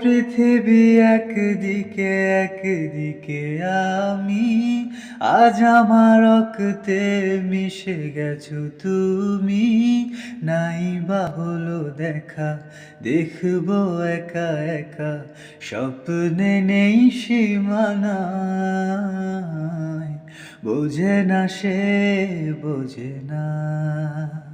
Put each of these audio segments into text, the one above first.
পৃথিবী একদিকে একদিকে আমি। আজ আমার রক্তে মিশে গেছো তুমি। নাই বা হলো দেখা, দেখব একা একা। স্বপ্নে নেই সীমানায়। বোঝে না সে, বোঝে না।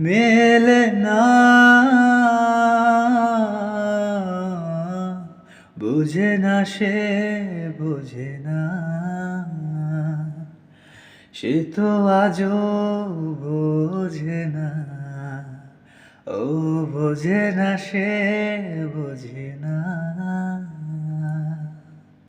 মেলে না। বুঝে না সে, বুঝে না। সে তো আজও বোঝে না। ও বোঝে না সে, বোঝে না।